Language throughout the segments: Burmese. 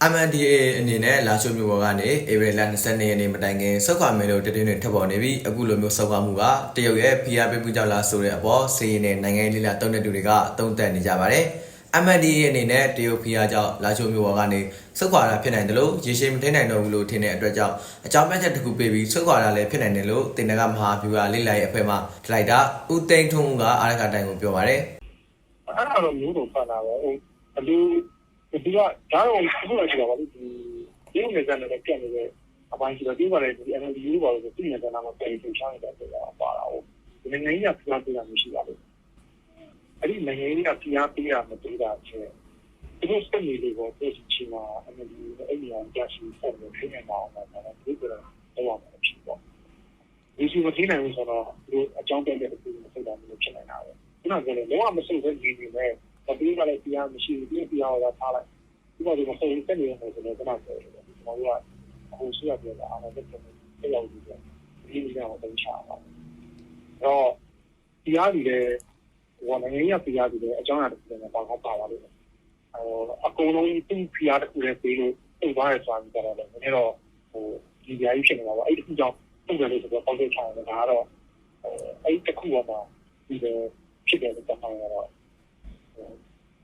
MNDAA အနေနဲ့လာချိုမျိုးပေါ်ကနေဧပြီလ22ရက်နေ့မတိုင်ခင်စောက်ခွာမယ်လို့တည်င်းတွေထပ်ပေါ်နေပြီးအခုလိုမျိုးစောက်ခွာမှုကတရုတ်ရဲ့ဖိအားပေးမှုကြောင့်လားဆိုတဲ့အပေါ်စီရင်နဲ့နိုင်ငံရေးလိလာတုံးတဲ့သူတွေကတုံ့တက်နေကြပါတယ်။ MNDAA အနေနဲ့တရုတ်ဖိအားကြောင့်လာချိုမျိုးပေါ်ကနေစောက်ခွာတာဖြစ်နိုင်တယ်လို့ရေရှည်မထိန်နိုင်တော့ဘူးလို့ထင်တဲ့အတွက်ကြောင့်အကြောင်းပြချက်တစ်ခုပေးပြီးစောက်ခွာတာလည်းဖြစ်နိုင်တယ်လို့တင်နကမဟာဗျူဟာလိလာရဲ့အဖွဲ့မှဒလိုက်တာဦးသိန်းထွန်းကအားရကတိုင်ကိုပြောပါတယ်အဲ့ဒါတော့မျိုးတော့ဖတ်လာပဲဟိုအလူ ဒီကဒါတော့အခုလည်းရှိတာပါလေဒီဒီနေစံနဲ့ပြတ်နေတဲ့အပိုင်းရှိတော့ဒီကလည်းဒီ NLD လို့ပါလို့သိနေတဲ့နာမှာပြင်ပြချနေတာဆိုတာပါတာဟုတ်ဒီနိုင်ငံကြီးကဖျားပေးတာမရှိပါဘူးအဲ့ဒီနိုင်ငံကြီးကဖျားပေးတာမပေးတာချင်းဒီလိုစနေလေးကိုသိချင်မှာ NLD နဲ့အဲ့ဒီအောင်ကြရှိဆက်လို့ခင်းနေတာအောင်ပါတော့ဒီကတော့တော့မှာဖြစ်ပေါ့ဒီစီမသိနိုင်ဘူးဆိုတော့ဒီအကြောင်းပြတဲ့အခုမသိတာမျိုးဖြစ်နေတာပဲခုနကလည်းလုံးဝမစိတ်ပဲနေနေမယ်ဘာပြီးမှလည်း တရားမရှိဘူးပြပြအောင်လာထားလိုက်ဒီမှာဒီမှာစိတ်တက်နေတယ်ဆိုတော့ကျွန်တော်ပြောတယ်ကျွန်တော်ကအခုရှိရပြတာအားလည်းတက်တယ်ရောက်ပြီးတော့ဒီလိုတော့တင်ချပါတော့တရားတွေလည်းဟိုနိုင်ငံရေးတရားတွေလည်းအကြောင်းအရာတစ်ခုနဲ့ပါကောင်းပါပါလို့ဟိုအကုန်လုံးသူ့ဖျားတစ်ခုလည်းပေးလို့သိသွားရဆိုရင်ကြတော့လည်းနည်းတော့ဟိုဒီကြားကြီးဖြစ်နေတာပေါ့အဲ့ဒီကြောင့်ပုံစံလေးဆိုတော့ပေါက်တဲ့ချာတယ်ဒါကတော့အဲ့ဒီတစ်ခုတော့ဒီလိုဖြစ်တယ်လို့ပြောတာတော့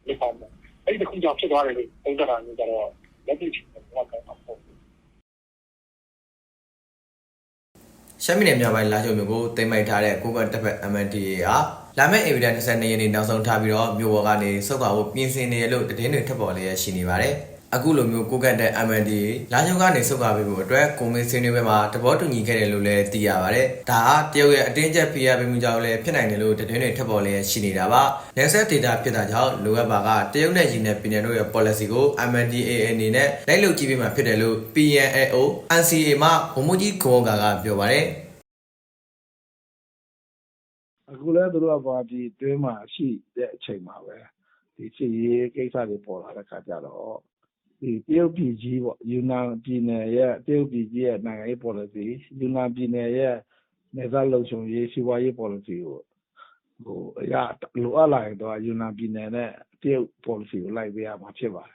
လက်ပါမယ်အဲ့ဒီတစ်ခုကြောင့်ဖြစ်သွားတယ်လို့ပုံစံမျိုးကြတော့လက်တွေ့ဖြစ်တယ်ဘာကောင်းမှာပေါ့ရှမ်းပြည်နယ်မြောက်ပိုင်းလာချိုမြို့ကိုတိမ့်မိုက်ထားတဲ့ကိုကတ်တပ်ဖက် MNDAA ဟာလာမယ့်ဧပြီလ22ရက်နေ့နောက်ဆုံးထားပြီးတော့မြို့ပေါ်ကနေစုတ်ခွာဖို့ပြင်ဆင်နေရလို့တည်င်းတွေထပ်ပေါ်လျက်ရှိနေပါတယ်။ အခုလိုမျိုးကိုကတ်တဲ့ MNDAA လာချိုကနေစုတ်ခွာပေးဖို့အတွက်ကိုမင်းစင်းတွေဘက်မှာတဘောတူညီခဲ့တယ်လို့လည်းသိရပါတယ်။ဒါဟာတရုတ်ရဲ့အတင်းကျပ်ဖိအားပေးမှုကြောင့်လည်းဖြစ်နိုင်တယ်လို့တည်င်းတွေထပ်ပေါ်လျက်ရှိနေတာပါ။ Netset data ဖြစ်တာကြောင့်လိုအပ်ပါကတရုတ်နဲ့ရင်းနဲ့ပြည်နယ်တို့ရဲ့ policy ကို MNDAA အနေနဲ့လိုက်လုပ်ကြည့်ပေးမှဖြစ်တယ်လို့ PNAO NCA မှဘုံမကြီးခေါ်ကာကပြောပါတယ်။အခုလည်းသူတို့ကပါတီတွင်းမှာရှိတဲ့အချိန်မှာပဲဒီစီရေးကိစ္စတွေပေါ်လာတဲ့ခါကျတော့ဒီ တရုတ်ပြည်ကြီးပေါ့ ယူနန်ပြည်နယ်ရဲ့ တရုတ်ပြည်ကြီးရဲ့ နိုင်ငံရေး policy ယူနန်ပြည်နယ်ရဲ့နေသားလုံခြုံရေး စီးပွားရေး policy ကိုဟိုအရ လိုအပ်လာရင်တော့ယူနန်ပြည်နယ်နဲ့ တရုတ် policy ကို လိုက်ပေးရမှာ ဖြစ်ပါတယ်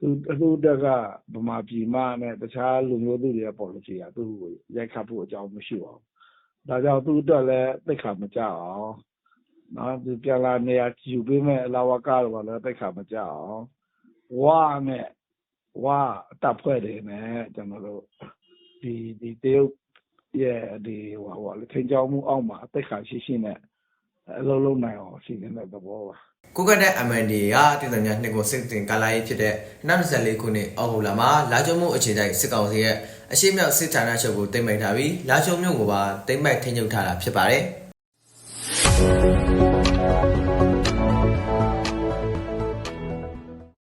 သူအခုတက်က ဗမာပြည်မှနဲ့ တခြားလူမျိုးသူတွေရဲ့ policy ကသူ့ကို ရိုက်ခတ်ဖို့အကြောင်းမရှိပါဘူး ဒါကြောင့် သူ့အတွက်လည်း သိခါမကြအောင်နော်ဒီပြန်လာနေရာယူပေးမဲ့လာဝကတော့လည်း သိခါမကြအောင်ဝါနဲ့ ဝါတပ်ဖွဲ့တွေနဲ့ကျွန်တော်တို့ဒီဒီတရုတ်ရဲ့ဒီဟိုဟိုလေထင်ကြောင်းမှုအောက်မှာသိခါရှိရှိနဲ့အလုံးလုံးနိုင်အောင်စီစဉ်တဲ့သဘောပါကိုကတ်တဲ့ MND ကတည်တံညာနှစ်ကိုစစ်တင်ကာလာရေးဖြစ်တဲ့2024ခုနှစ်အောက်တိုဘာမှာလာချုံမှုအခြေတိုင်းစစ်ကောင်စီရဲ့အရှိမြောက်စစ်ဌာနချုပ်ကိုတင်မိတ်ထားပြီးလာချုံမြို့ကိုပါတင်မိုက်ထိန်းချုပ်ထားတာဖြစ်ပါတယ်။